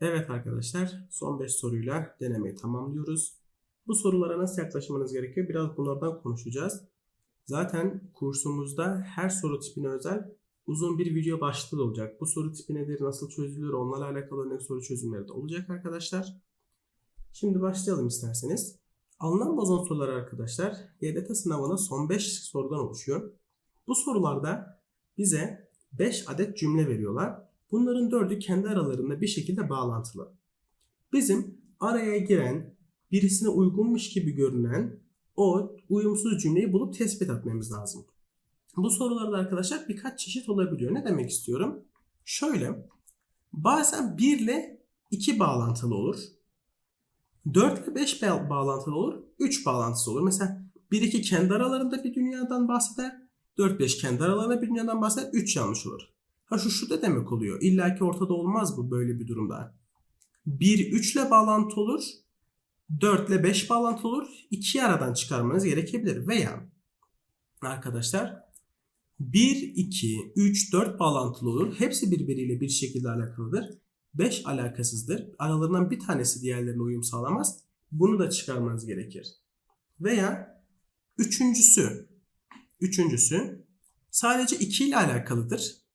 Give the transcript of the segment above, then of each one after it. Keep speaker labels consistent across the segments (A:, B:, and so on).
A: Evet arkadaşlar son 5 soruyla denemeyi tamamlıyoruz. Bu sorulara nasıl yaklaşmanız gerekiyor biraz bunlardan konuşacağız. Zaten kursumuzda her soru tipine özel uzun bir video başlığı olacak. Bu soru tipi nedir, nasıl çözülür, onlarla alakalı örnek soru çözümleri de olacak arkadaşlar. Şimdi başlayalım isterseniz. Alınan bozan sorular arkadaşlar YDT sınavına son 5 sorudan oluşuyor. Bu sorularda bize 5 adet cümle veriyorlar. Bunların dördü kendi aralarında bir şekilde bağlantılı. Bizim araya giren, birisine uygunmuş gibi görünen o uyumsuz cümleyi bulup tespit etmemiz lazım. Bu sorularda arkadaşlar birkaç çeşit olabiliyor. Ne demek istiyorum? Şöyle, bazen 1 ile 2 bağlantılı olur. 4 ile 5 ba- bağlantılı olur. 3 bağlantısı olur. Mesela 1-2 kendi aralarında bir dünyadan bahseder. 4-5 kendi aralarında bir dünyadan bahseder. 3 yanlış olur. Ha şu şu da demek oluyor. İlla ki ortada olmaz bu böyle bir durumda. 1 3 ile bağlantı olur. 4 ile 5 bağlantı olur. 2'yi aradan çıkarmanız gerekebilir. Veya arkadaşlar 1, 2, 3, 4 bağlantılı olur. Hepsi birbiriyle bir şekilde alakalıdır. 5 alakasızdır. Aralarından bir tanesi diğerlerine uyum sağlamaz. Bunu da çıkarmanız gerekir. Veya üçüncüsü, üçüncüsü sadece 2 ile alakalıdır.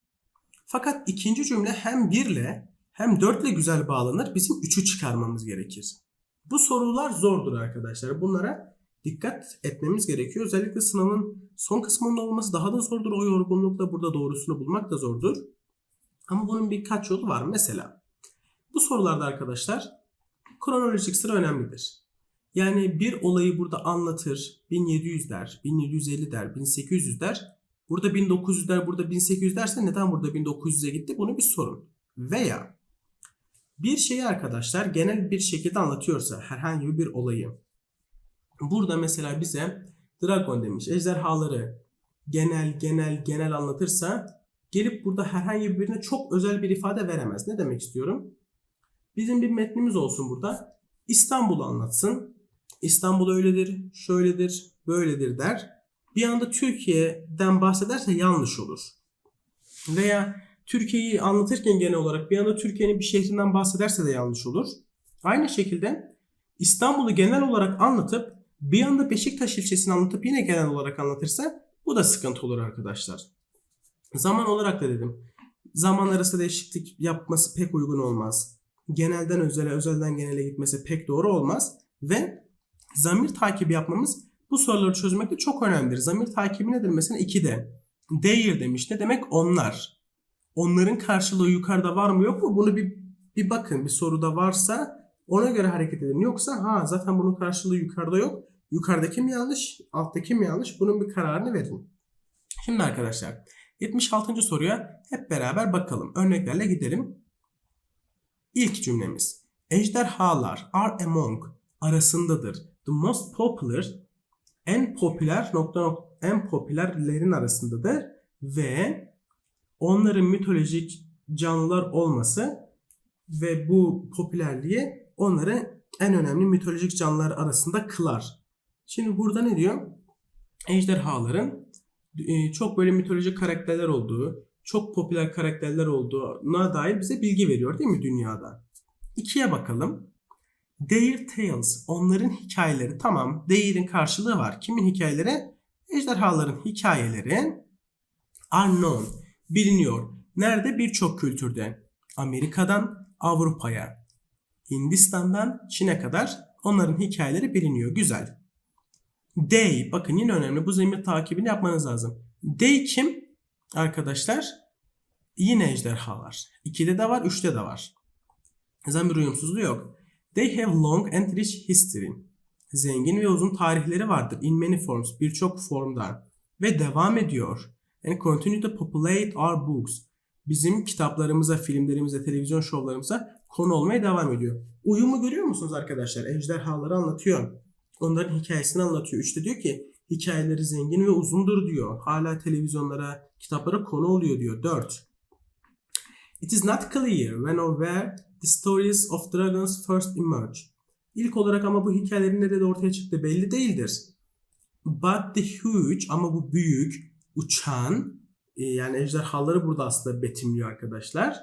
A: Fakat ikinci cümle hem 1 ile hem 4 ile güzel bağlanır. Bizim 3'ü çıkarmamız gerekir. Bu sorular zordur arkadaşlar. Bunlara dikkat etmemiz gerekiyor. Özellikle sınavın son kısmında olması daha da zordur. O yorgunlukla burada doğrusunu bulmak da zordur. Ama bunun birkaç yolu var. Mesela bu sorularda arkadaşlar kronolojik sıra önemlidir. Yani bir olayı burada anlatır, 1700 der, 1750 der, 1800 der. Burada 1900 der, burada 1800 derse neden burada 1900'e gitti? Bunu bir sorun. Veya bir şeyi arkadaşlar genel bir şekilde anlatıyorsa herhangi bir olayı. Burada mesela bize dragon demiş. Ejderhaları genel genel genel anlatırsa gelip burada herhangi birine çok özel bir ifade veremez. Ne demek istiyorum? Bizim bir metnimiz olsun burada. İstanbul'u anlatsın. İstanbul öyledir, şöyledir, böyledir der. Bir anda Türkiye'den bahsederse yanlış olur. Veya Türkiye'yi anlatırken genel olarak bir anda Türkiye'nin bir şehrinden bahsederse de yanlış olur. Aynı şekilde İstanbul'u genel olarak anlatıp bir anda Beşiktaş ilçesini anlatıp yine genel olarak anlatırsa bu da sıkıntı olur arkadaşlar. Zaman olarak da dedim. Zaman arası değişiklik yapması pek uygun olmaz. Genelden özele, özelden genele gitmesi pek doğru olmaz. Ve zamir takibi yapmamız bu soruları çözmekte çok önemlidir. Zamir takibi nedir? Mesela 2'de. Their demiş. Ne demek? Onlar. Onların karşılığı yukarıda var mı yok mu? Bunu bir, bir bakın. Bir soruda varsa ona göre hareket edin. Yoksa ha zaten bunun karşılığı yukarıda yok. Yukarıdaki mi yanlış? Alttaki mi yanlış? Bunun bir kararını verin. Şimdi arkadaşlar 76. soruya hep beraber bakalım. Örneklerle gidelim. İlk cümlemiz. Ejderhalar are among arasındadır. The most popular en popüler nokta nokta en popülerlerin arasındadır ve onların mitolojik canlılar olması ve bu popülerliği onları en önemli mitolojik canlılar arasında kılar. Şimdi burada ne diyor? Ejderhaların e, çok böyle mitolojik karakterler olduğu, çok popüler karakterler olduğuna dair bize bilgi veriyor değil mi dünyada? İkiye bakalım. Their tales, onların hikayeleri. Tamam, their'in karşılığı var. Kimin hikayeleri? Ejderhaların hikayeleri are known, biliniyor. Nerede? Birçok kültürde. Amerika'dan Avrupa'ya, Hindistan'dan Çin'e kadar onların hikayeleri biliniyor. Güzel. They, bakın yine önemli. Bu zemir takibini yapmanız lazım. They kim? Arkadaşlar yine ejderhalar. 2'de de var, 3'te de var. Zamir uyumsuzluğu yok. They have long and rich history. Zengin ve uzun tarihleri vardır. In many forms. Birçok formda. Ve devam ediyor. And continue to populate our books. Bizim kitaplarımıza, filmlerimize, televizyon şovlarımıza konu olmaya devam ediyor. Uyumu görüyor musunuz arkadaşlar? Ejderhaları anlatıyor. Onların hikayesini anlatıyor. İşte diyor ki hikayeleri zengin ve uzundur diyor. Hala televizyonlara, kitaplara konu oluyor diyor. 4. It is not clear when or where the stories of dragons first emerge. İlk olarak ama bu hikayelerin nerede ortaya çıktı belli değildir. But the huge ama bu büyük, uçan e, yani ejderhaları burada aslında betimliyor arkadaşlar.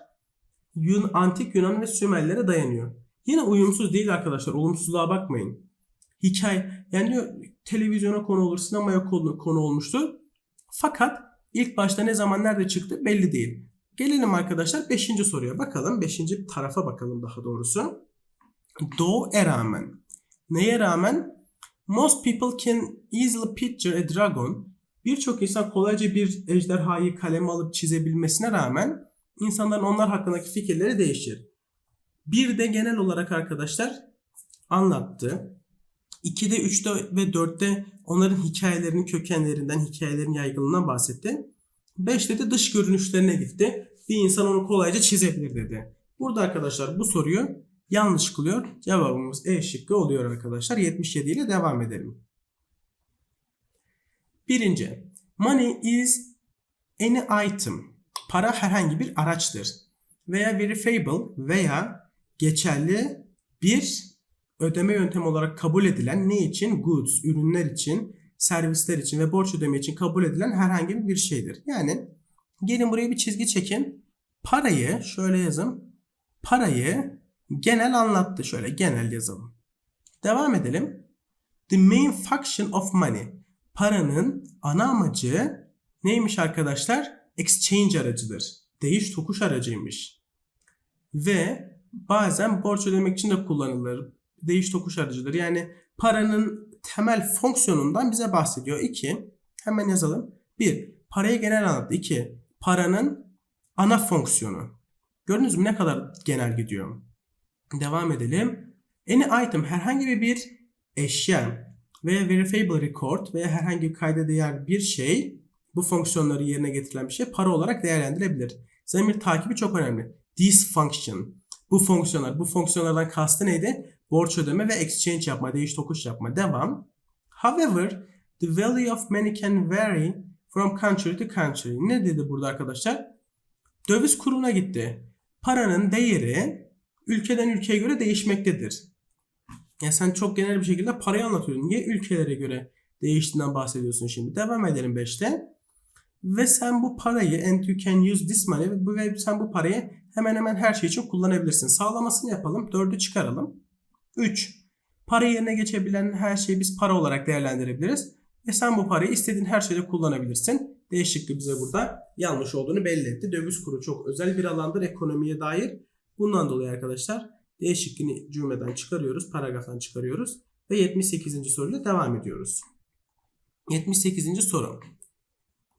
A: Yun, antik Yunan ve Sümerlere dayanıyor. Yine uyumsuz değil arkadaşlar. Olumsuzluğa bakmayın. Hikaye yani diyor televizyona konu olur, sinemaya konu, konu olmuştur. Fakat ilk başta ne zaman nerede çıktı belli değil. Gelelim arkadaşlar 5. soruya bakalım. 5. tarafa bakalım daha doğrusu. Doğu'ya rağmen. Neye rağmen? Most people can easily picture a dragon. Birçok insan kolayca bir ejderhayı kaleme alıp çizebilmesine rağmen insanların onlar hakkındaki fikirleri değişir. Bir de genel olarak arkadaşlar anlattı. 2'de, 3'te ve 4'te onların hikayelerinin kökenlerinden, hikayelerin yaygınlığından bahsetti. 5'te de dış görünüşlerine gitti. Bir insan onu kolayca çizebilir dedi. Burada arkadaşlar bu soruyu yanlış kılıyor. Cevabımız E şıkkı oluyor arkadaşlar. 77 ile devam edelim. Birinci. Money is any item. Para herhangi bir araçtır. Veya verifiable veya geçerli bir ödeme yöntemi olarak kabul edilen ne için? Goods, ürünler için, servisler için ve borç ödeme için kabul edilen herhangi bir şeydir. Yani gelin buraya bir çizgi çekin. Parayı şöyle yazın. Parayı genel anlattı. Şöyle genel yazalım. Devam edelim. The main function of money. Paranın ana amacı neymiş arkadaşlar? Exchange aracıdır. Değiş tokuş aracıymış. Ve bazen borç ödemek için de kullanılır. Değiş tokuş aracıdır. Yani paranın temel fonksiyonundan bize bahsediyor. 2. Hemen yazalım. 1. Parayı genel anlattı. 2. Paranın ana fonksiyonu. Gördünüz mü ne kadar genel gidiyor. Devam edelim. Any item herhangi bir eşya veya verifiable record veya herhangi bir kayda değer bir şey bu fonksiyonları yerine getirilen bir şey para olarak değerlendirebilir. Zamir takibi çok önemli. This function. Bu fonksiyonlar. Bu fonksiyonlardan kastı neydi? Borç ödeme ve exchange yapma, değiş tokuş yapma. Devam. However, the value of money can vary from country to country. Ne dedi burada arkadaşlar? Döviz kuruna gitti. Paranın değeri ülkeden ülkeye göre değişmektedir. Ya sen çok genel bir şekilde parayı anlatıyorsun. Niye ülkelere göre değiştiğinden bahsediyorsun şimdi? Devam edelim 5'te. Ve sen bu parayı and you can use this money ve sen bu parayı hemen hemen her şey için kullanabilirsin. Sağlamasını yapalım. 4'ü çıkaralım. 3. Para yerine geçebilen her şeyi biz para olarak değerlendirebiliriz. Ve sen bu parayı istediğin her şeyde kullanabilirsin. Değişiklik bize burada yanlış olduğunu belli etti. Döviz kuru çok özel bir alandır ekonomiye dair. Bundan dolayı arkadaşlar değişikliğini cümleden çıkarıyoruz. Paragraftan çıkarıyoruz. Ve 78. soruyla devam ediyoruz. 78. soru.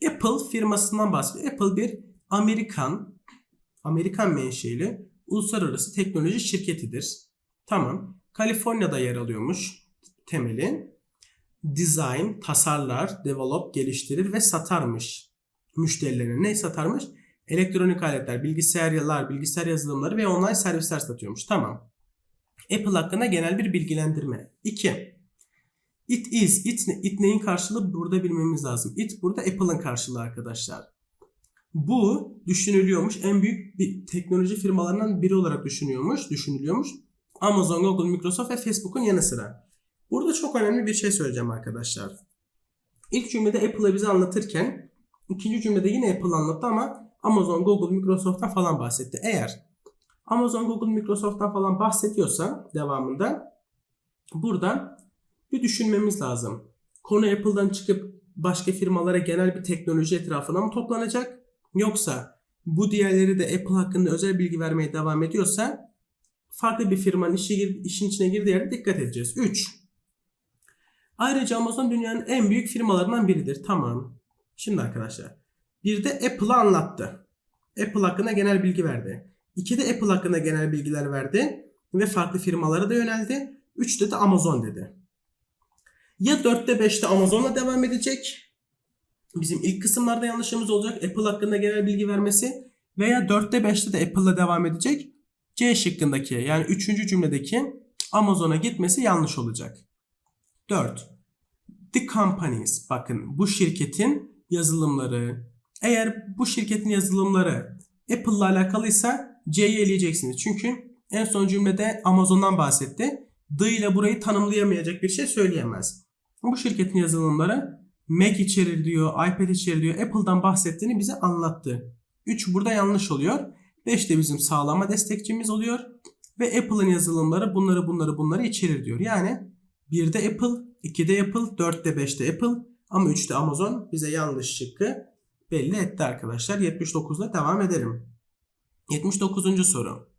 A: Apple firmasından bahsediyor. Apple bir Amerikan Amerikan menşeli uluslararası teknoloji şirketidir. Tamam. Kaliforniya'da yer alıyormuş temeli. Design, tasarlar, develop, geliştirir ve satarmış müşterilerine. Ne satarmış? Elektronik aletler, bilgisayarlar, bilgisayar yazılımları ve online servisler satıyormuş. Tamam. Apple hakkında genel bir bilgilendirme. 2. It is. It, it neyin karşılığı burada bilmemiz lazım. It burada Apple'ın karşılığı arkadaşlar. Bu düşünülüyormuş. En büyük bir teknoloji firmalarından biri olarak düşünüyormuş, düşünülüyormuş. Amazon, Google, Microsoft ve Facebook'un yanı sıra. Burada çok önemli bir şey söyleyeceğim arkadaşlar. İlk cümlede Apple'ı bize anlatırken ikinci cümlede yine Apple anlattı ama Amazon, Google, Microsoft'tan falan bahsetti. Eğer Amazon, Google, Microsoft'tan falan bahsediyorsa devamında buradan bir düşünmemiz lazım. Konu Apple'dan çıkıp başka firmalara genel bir teknoloji etrafına mı toplanacak? Yoksa bu diğerleri de Apple hakkında özel bilgi vermeye devam ediyorsa farklı bir firmanın işi, işin içine girdiği yerde dikkat edeceğiz. 3. Ayrıca Amazon dünyanın en büyük firmalarından biridir. Tamam. Şimdi arkadaşlar. Bir de Apple'ı anlattı. Apple hakkında genel bilgi verdi. 2'de Apple hakkında genel bilgiler verdi ve farklı firmalara da yöneldi. 3'te de Amazon dedi. Ya 4'te 5'te Amazon'la devam edecek bizim ilk kısımlarda yanlışımız olacak. Apple hakkında genel bilgi vermesi veya 4'te 5'te de Apple'la devam edecek. C şıkkındaki yani 3. cümledeki Amazon'a gitmesi yanlış olacak. 4. The companies. Bakın bu şirketin yazılımları. Eğer bu şirketin yazılımları Apple'la alakalıysa C'yi eleyeceksiniz. Çünkü en son cümlede Amazon'dan bahsetti. The ile burayı tanımlayamayacak bir şey söyleyemez. Bu şirketin yazılımları Mac içerir diyor, iPad içerir diyor. Apple'dan bahsettiğini bize anlattı. 3 burada yanlış oluyor. 5 de bizim sağlama destekçimiz oluyor. Ve Apple'ın yazılımları bunları bunları bunları içerir diyor. Yani 1'de Apple, 2'de Apple, 4'te 5'te Apple ama 3'te Amazon bize yanlış şıkkı belli etti arkadaşlar. 79 ile devam edelim. 79. soru.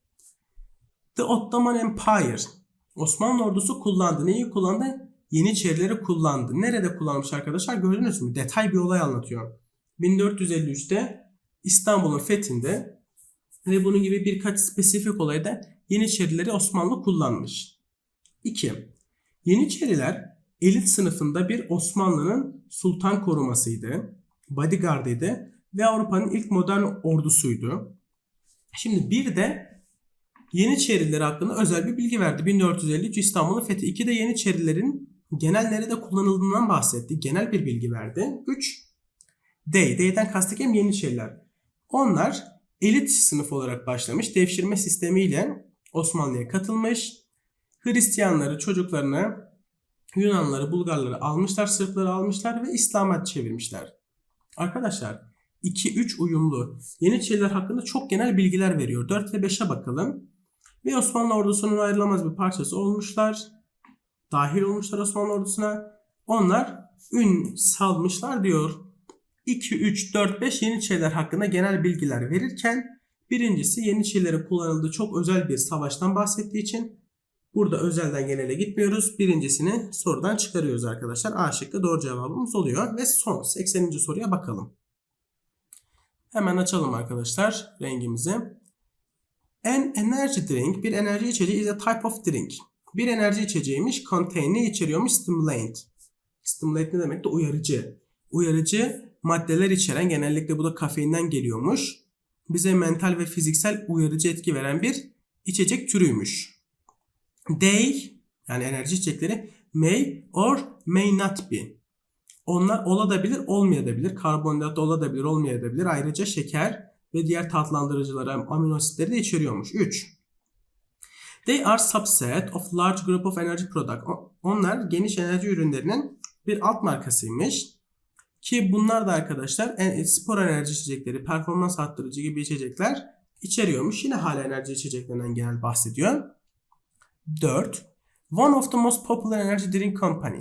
A: The Ottoman Empire Osmanlı ordusu kullandı. Neyi kullandı? Yeniçerileri kullandı. Nerede kullanmış arkadaşlar? Gördünüz mü? Detay bir olay anlatıyor. 1453'te İstanbul'un fethinde ve bunun gibi birkaç spesifik olayda Yeniçerileri Osmanlı kullanmış. 2. Yeniçeriler elit sınıfında bir Osmanlı'nın sultan korumasıydı, bodyguardıydı ve Avrupa'nın ilk modern ordusuydu. Şimdi bir de Yeniçerileri hakkında özel bir bilgi verdi. 1453 İstanbul'un fethi. 2 de Yeniçerilerin genel nerede kullanıldığından bahsetti. Genel bir bilgi verdi. 3. Dey. Dey'den kastık hem Yeniçeriler. Onlar elit sınıf olarak başlamış. Devşirme sistemiyle Osmanlı'ya katılmış. Hristiyanları, çocuklarını, Yunanları, Bulgarları almışlar, Sırpları almışlar ve İslam'a çevirmişler. Arkadaşlar 2-3 uyumlu Yeniçeriler hakkında çok genel bilgiler veriyor. 4 ve 5'e bakalım. Ve Osmanlı ordusunun ayrılamaz bir parçası olmuşlar. Dahil olmuşlar Osmanlı ordusuna. Onlar ün salmışlar diyor. 2, 3, 4, 5 Yeniçeriler hakkında genel bilgiler verirken birincisi Yeniçerilerin kullanıldığı çok özel bir savaştan bahsettiği için burada özelden genele gitmiyoruz. Birincisini sorudan çıkarıyoruz arkadaşlar. A şıkkı doğru cevabımız oluyor. Ve son 80. soruya bakalım. Hemen açalım arkadaşlar rengimizi. An energy drink bir enerji içeceği is a type of drink. Bir enerji içeceğiymiş. Contain ne içeriyormuş? Stimulant. Stimulant ne demek de uyarıcı. Uyarıcı maddeler içeren genellikle bu da kafeinden geliyormuş. Bize mental ve fiziksel uyarıcı etki veren bir içecek türüymüş. They yani enerji içecekleri may or may not be. Onlar olabilir, olmayabilir. Karbonhidrat olabilir, olmayabilir. Ayrıca şeker ve diğer tatlandırıcıları, amino asitleri de içeriyormuş. 3. They are subset of large group of energy product. Onlar geniş enerji ürünlerinin bir alt markasıymış. Ki bunlar da arkadaşlar spor enerji içecekleri, performans arttırıcı gibi içecekler içeriyormuş. Yine hala enerji içeceklerinden genel bahsediyor. 4. One of the most popular energy drink company.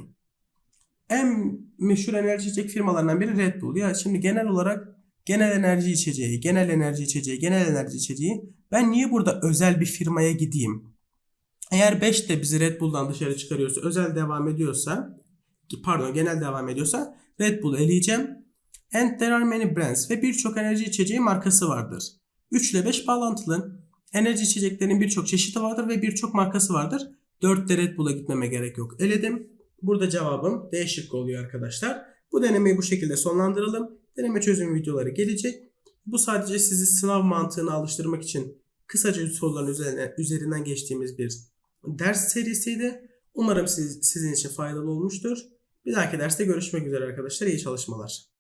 A: En meşhur enerji içecek firmalarından biri Red Bull. Ya şimdi genel olarak genel enerji içeceği, genel enerji içeceği, genel enerji içeceği. Ben niye burada özel bir firmaya gideyim? Eğer 5 de bizi Red Bull'dan dışarı çıkarıyorsa, özel devam ediyorsa, pardon genel devam ediyorsa Red Bull'u eleyeceğim. And there are many brands ve birçok enerji içeceği markası vardır. 3 ile 5 bağlantılı. Enerji içeceklerin birçok çeşidi vardır ve birçok markası vardır. 4 de Red Bull'a gitmeme gerek yok. Eledim. Burada cevabım D şıkkı oluyor arkadaşlar. Bu denemeyi bu şekilde sonlandıralım. Deneme çözüm videoları gelecek. Bu sadece sizi sınav mantığına alıştırmak için kısaca soruların üzerine, üzerinden geçtiğimiz bir ders serisiydi. Umarım siz, sizin için faydalı olmuştur. Bir dahaki derste görüşmek üzere arkadaşlar. İyi çalışmalar.